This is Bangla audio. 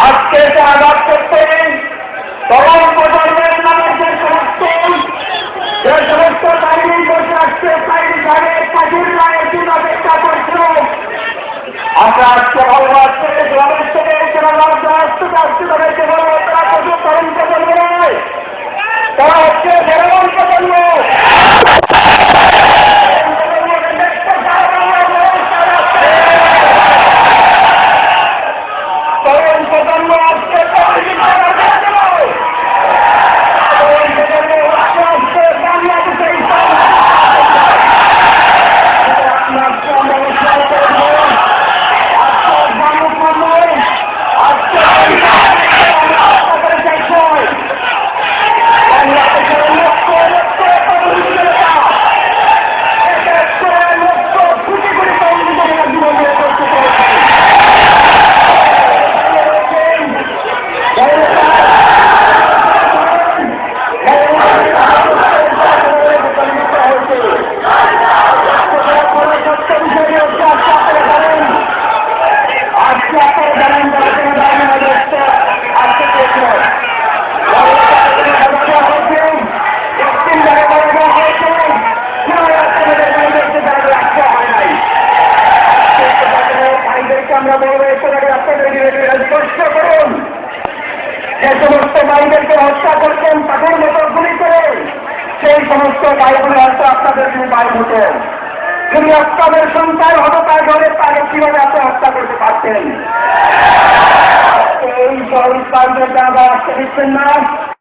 আজকে আঘাত করতেন তরুণ প্রজন্মের নামে যে সমস্ত যে সমস্ত বাহিনী বসে আসছে সাইড ঘরে কাজুর রায়ের জন্য অপেক্ষা করছিল আমরা আজকে ভালো আসছে গ্রামের থেকে যারা আসতে তাদেরকে বলব তারা তরুণ প্রজন্ম তারা আমরা বলব এসে আপনাদের স্পষ্ট করুন। যে সমস্ত ভাইদেরকে হত্যা করতেন তাদের মতো গুলি করে সেই সমস্ত ভাইগুলো হয়তো আপনাদের তিনি ভাই হতো। যদি আপনাদের সন্তান হতো তার ঘরে তাকে কীভাবে আপনি হত্যা করতে পারতেন? এই সরকারদের যারা আসতে দিচ্ছেন না।